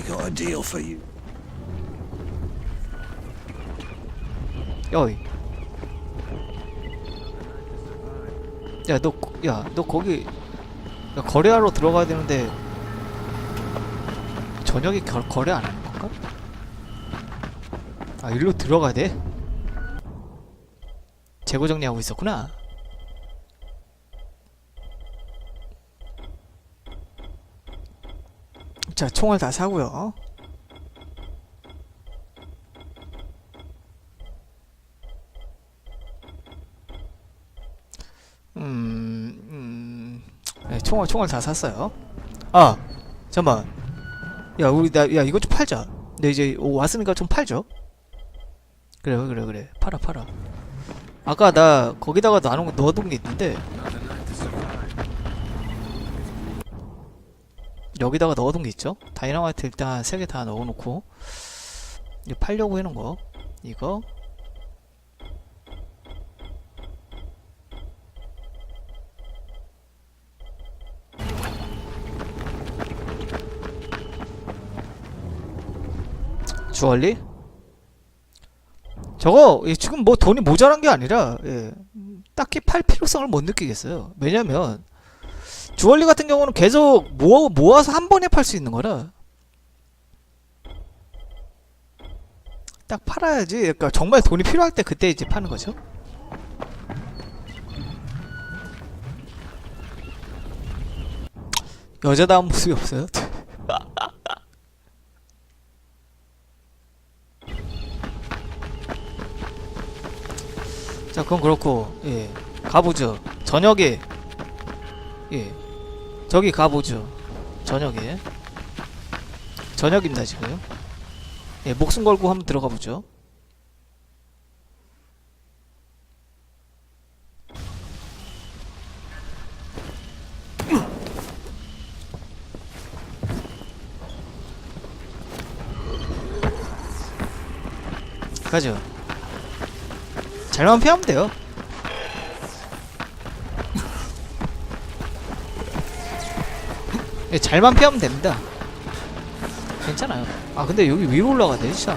I got a deal for you. 어이. 야, 너, 거- 야, 너 거기, 야, 거래하러 들어가야 되는데, 저녁에 거, 거래 안 하는 건가? 아, 일로 들어가야 돼? 재고 정리하고 있었구나. 자, 총을 다 사고요. 음, 음, 네, 총알 총알 다 샀어요. 아, 잠만. 야, 우리 나, 야, 이거 좀 팔자. 네 이제 오, 왔으니까 좀 팔죠. 그래, 그래, 그래. 팔아, 팔아. 아까 나 거기다가 나눈 넣어둔 게 있는데 여기다가 넣어둔 게 있죠. 다이너마이트 일단 세개다 넣어놓고 이제 팔려고 해놓은 거 이거 주얼리? 저거 예, 지금 뭐 돈이 모자란 게 아니라 예, 음, 딱히 팔 필요성을 못 느끼겠어요. 왜냐면 주얼리 같은 경우는 계속 모아, 모아서 한 번에 팔 수 있는 거라 딱 팔아야지. 그러니까 정말 돈이 필요할 때 그때 이제 파는 거죠. 여자다운 모습이 없어요. 자 그건 그렇고 예 가보죠 저녁에 예 저기 가보죠. 저녁에. 저녁입니다 지금. 예 목숨 걸고 한번 들어가 보죠. 가죠. 잘만 피하면 돼요. 잘만 피하면 됩니다. 괜찮아요. 아 근데 여기 위로 올라가야 돼 진짜.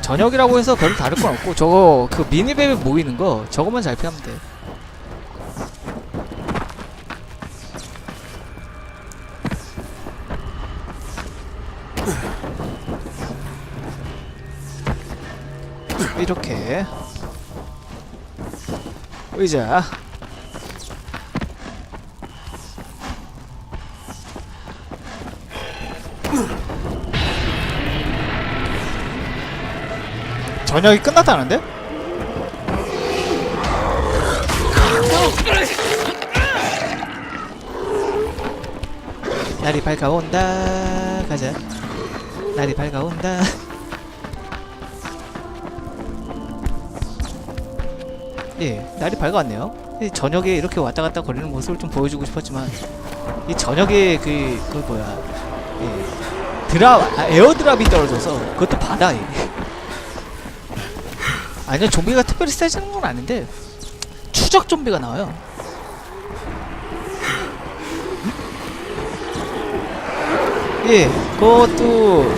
저녁이라고 해서 별로 다를 건 없고 저거 그 미니맵에 모이는 거 저것만 잘 피하면 돼. 이렇게 의자 저녁이 끝났다는데? 날이 밝아온다 가자 날이 밝아온다 예, 날이 밝아왔네요. 이 저녁에 이렇게 왔다 갔다 거리는 모습을 좀 보여주고 싶었지만 이 저녁에 그, 그 뭐야 예, 드랍, 아, 에어드랍이 떨어져서 그것도 바다에 아니요 좀비가 특별히 세지는 건 아닌데 추적 좀비가 나와요. 예, 그것도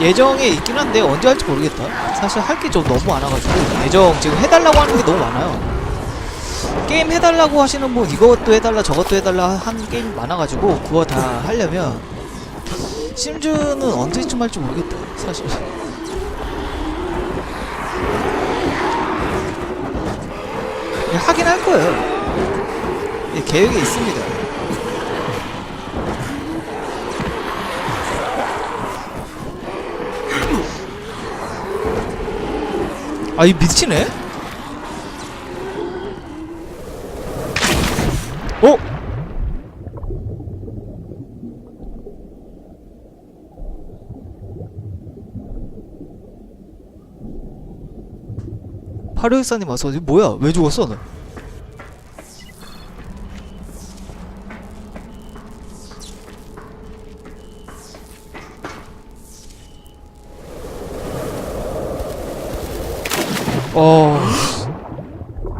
예정에 있긴 한데 언제 할지 모르겠다. 사실 할 게 좀 너무 많아가지고 예정 지금 해달라고 하는 게 너무 많아요. 게임 해달라고 하시는 분 이것도 해달라 저것도 해달라 하는 게임 많아가지고 그거 다 하려면 심즈는 언제쯤 할지 모르겠다. 사실. 하긴 할 거예요. 예, 계획에 있습니다. 아, 이 미치네? 하루육사님 와서 뭐야 왜 죽었어 너? 어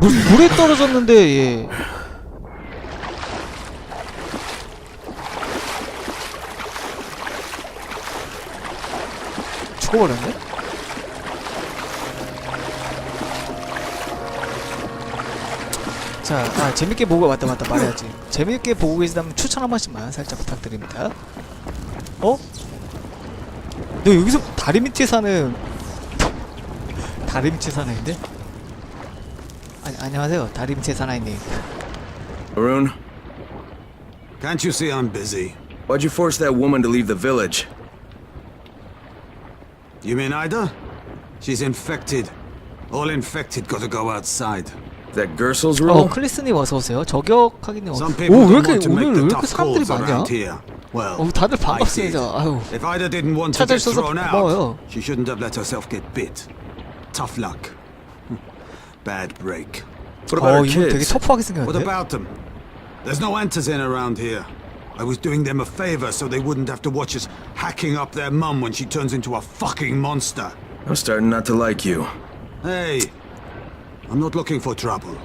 물, 물에 떨어졌는데 얘 죽어버렸네? 자, 아, 재밌게 보고, 맞다, 맞다, 말해야지. 재밌게 보고 계시다면 추천 한 번씩만 살짝 부탁드립니다. 어? 너 여기서 다리 밑에 사는, 다리 밑에 사는 애인데? 아니, 안녕하세요. 다리 밑에 사나이님. Arun, Can't you see I'm busy? why'd you force that woman to leave the village? You mean Ida? She's infected. All infected gotta go outside. That Gersel's 어, rule? 클리스님 어서오세요. 저격하기님 Some 어서 people 오, 왜 don't 이렇게, want to 오늘 make 왜 the 이렇게 tough 사람들이 calls 많냐? around here. Well, 어, 다들 I did. 반갑습니다. 아유. If Ida didn't want to get 찾아주셔서 thrown 고마워요. out, she shouldn't have let herself get bit. Tough luck. Bad break. What about 어, our 이분 되게 kids? 터프하게 What 생겼는데? about them? There's no Antizin around here. I was doing them a favor so they wouldn't have to watch us hacking up their mum when she turns into a fucking monster. I'm starting not to like you. Hey, I'm not looking for trouble.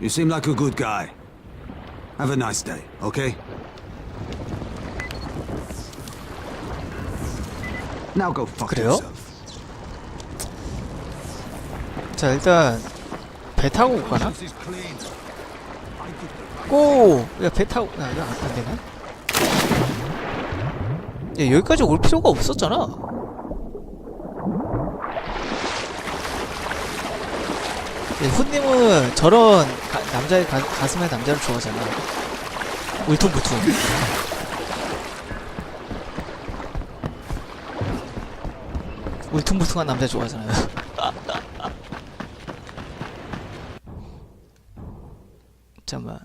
You seem like a good guy. Have a nice day, okay? Now go fuck 그래요? yourself. 자, 일단 배 타고 가나? 고! 야, 배 타고, 야, 이거 안, 안 되나? 야, 여기까지 올 필요가 없었잖아. 예, 훈님은 저런 가- 남자의 가, 가슴에 남자를 좋아하잖아. 울퉁불퉁. 울퉁불퉁한 남자 좋아하잖아요. 잠깐만.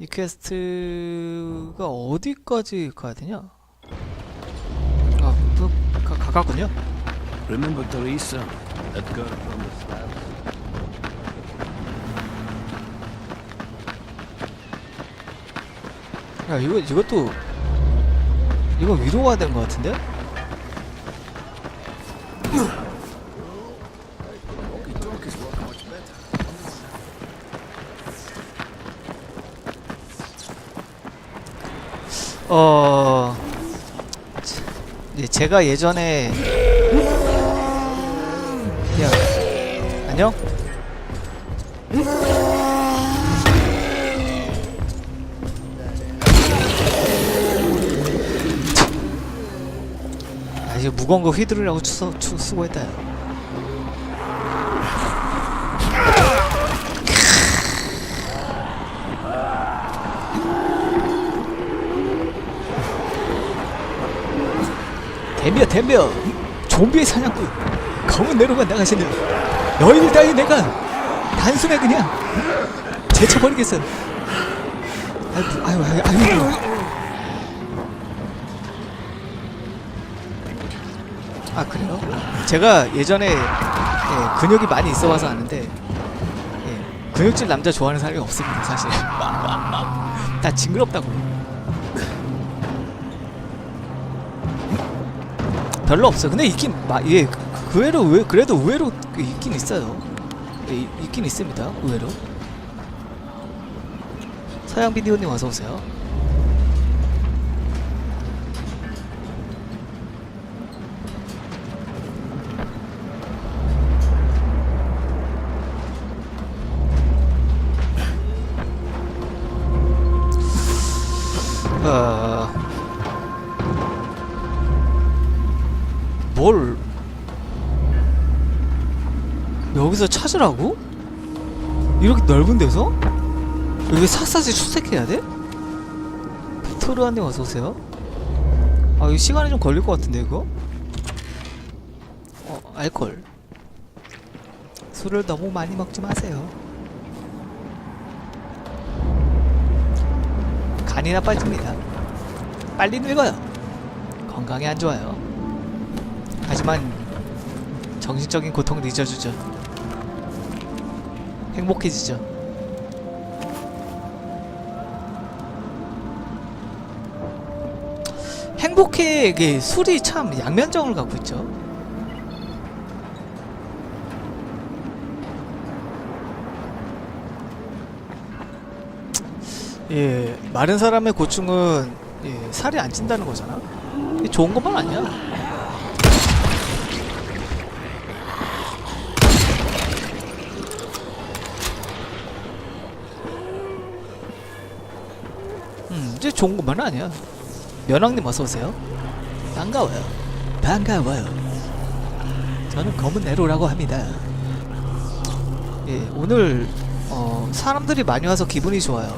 이 퀘스트가 어디까지 가야 되냐? 아, 또 가, 가깝군요. Remember Teresa, from the slab? 야, 이거 이것도 이거 위로 가야 되는 것 같은데? 어, 자, 예, 제가 예전에 야, 안녕? 아, 이제 무거운 거 휘두르려고 추서, 추, 수고했다. 야. 덤벼 덤벼 좀비의 사냥꾼 검은 내로만 나가시는 너희들 따위 내가 단숨에 그냥 제쳐버리겠어 아유 아유 아유, 아유. 아 그래요? 제가 예전에 예, 근육이 많이 있어봐서 아는데 예, 근육질 남자 좋아하는 사람이 없습니다 사실 다 징그럽다고 별로 없어 근데 있긴 마, 예, 그, 그 의외로 왜 그래도 의외로 그 있긴 있어요. 예, 이- 있긴 있습니다. 의외로. 서양 비디오님 어서 오세요. 어... 뭘 여기서 찾으라고? 이렇게 넓은 데서? 여기 샅샅이 수색해야 돼? 빅토르아님 어서오세요 아 이거 시간이 좀 걸릴 것 같은데 이거? 어 알콜 술을 너무 많이 먹지 마세요 간이 나빠집니다 빨리 늙어요 건강에 안 좋아요 하지만 정신적인 고통은 잊어주죠. 행복해지죠. 행복해 이게 술이 참 양면적을 갖고 있죠. 예, 마른 사람의 고충은 예, 살이 안 찐다는 거잖아. 좋은 것만 아니야. 음, 이제 좋은 것만은 아니야. 면왕님 어서 오세요. 반가워요. 반가워요. 저는 검은 네로라고 합니다. 예, 오늘 어, 사람들이 많이 와서 기분이 좋아요.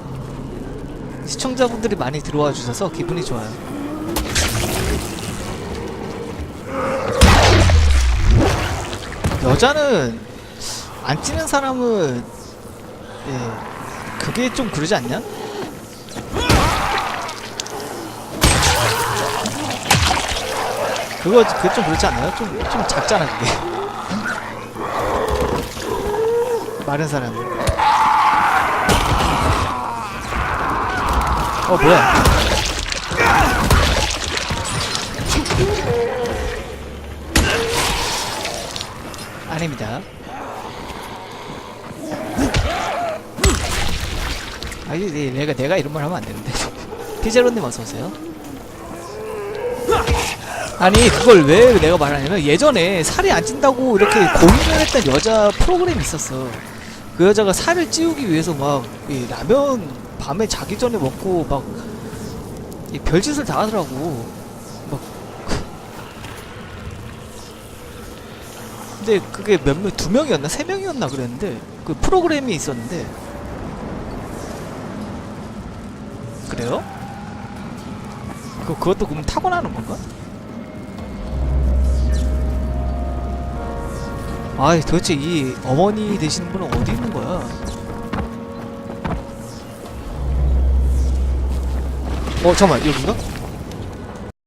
시청자분들이 많이 들어와 주셔서 기분이 좋아요. 여자는 안 찌는 사람은 예, 그게 좀 그러지 않냐? 그거 그게 좀 그렇지 않나요? 좀 좀 작잖아 그게. 마른 사람은. 어 뭐야? 아닙니다. 아니 네, 내가 내가 이런 말 하면 안 되는데. 피제로님 어서 오세요. 아니 그걸 왜 내가 말하냐면 예전에 살이 안 찐다고 이렇게 고민을 했던 여자 프로그램이 있었어. 그 여자가 살을 찌우기 위해서 막 이 라면 밤에 자기 전에 먹고 막 이 별짓을 다 하더라고. 막 근데 그게 몇 명, 두 명이었나 세 명이었나 그랬는데 그 프로그램이 있었는데 그래요? 그 그것도 그럼 타고나는 건가? 아이 도대체 이 어머니 되시는 분은 어디 있는 거야? 어 잠깐만 여긴가?